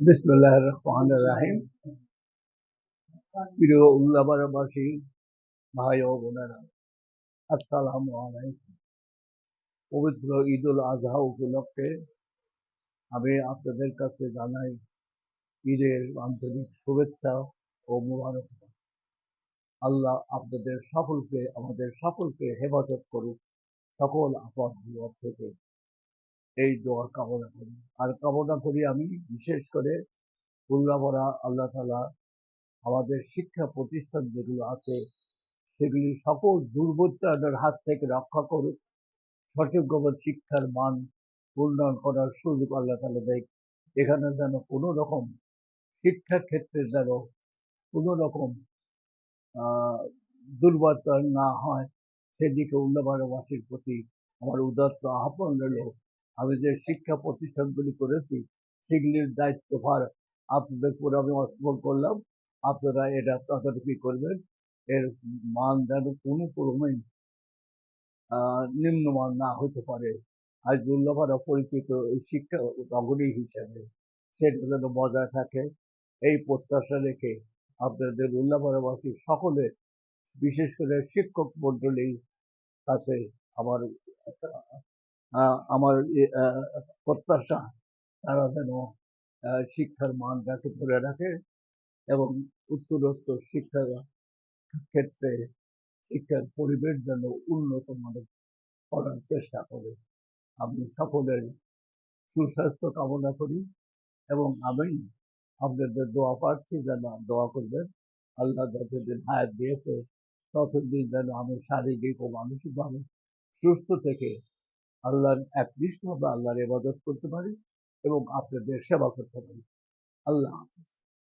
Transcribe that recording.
বিসমুল্লাহ রহমান রাহিম। প্রিয় উল্লাবারবাসী, ভাই ও বোনেরা আলাইকুম। পবিত্র ঈদ উল আজহা উপলক্ষে আমি আপনাদের কাছে জানাই ঈদের আন্তরিক শুভেচ্ছা ও মুবারক। আল্লাহ আপনাদের সকলকে, আমাদের সকলকে হেফাজত করুক সকল আপদ থেকে। এই দোয়া কামনা করি। আর কামনা করি আমি বিশেষ করে উল্লাভরা আল্লাহ তালা আমাদের শিক্ষা প্রতিষ্ঠান যেগুলো আছে, সেগুলি সকল দুর্বৃত্তায়নের হাত থেকে রক্ষা করুক। সঠিকভাবে শিক্ষার মান উন্নয়ন করার সুযোগ আল্লাহ তালা দেয়। এখানে যেন কোনো রকম শিক্ষা ক্ষেত্রে যেন কোনো রকম দুর্বৃত্তায়ন না হয়, সেদিকে উল্লাবারবাসীর প্রতি আমার উদাত্ত আহ্বান রইল। আমি যে শিক্ষা প্রতিষ্ঠানগুলি করেছি, সেগুলির দায়িত্বভার আপনাদের উপর আমি অর্পণ করলাম। আপনারা এটা তদারকি করবেন। এর মান যেন কোনো ক্রমেই নিম্নমান না হতে পারে। দুর্লভারা পরিচিত এই শিক্ষা নগরী হিসাবে সেটা যেন বজায় থাকে। এই প্রত্যাশা রেখে আপনাদের উল্লাপাড়াবাসী সকলে, বিশেষ করে শিক্ষক মন্ডলীর কাছে আমার আমার প্রত্যাশা, তারা যেন শিক্ষার মানটাকে ধরে রাখে এবং উত্তরোত্তর শিক্ষা ক্ষেত্রে শিক্ষার পরিবেশ যেন উন্নত মানের করার চেষ্টা করে। আমি সকলের সুস্বাস্থ্য কামনা করি এবং আমি আপনাদের দোয়া প্রার্থী যেন দোয়া করবেন। আল্লাহ যতদিন হায়াত দিয়েছে, ততদিন যেন আমি শারীরিক ও মানসিকভাবে সুস্থ থেকে আল্লাহর একনিষ্ঠভাবে আল্লাহর ইবাদত করতে পারি এবং আপনাদের সেবা করতে পারি। আল্লাহ হাফিজ।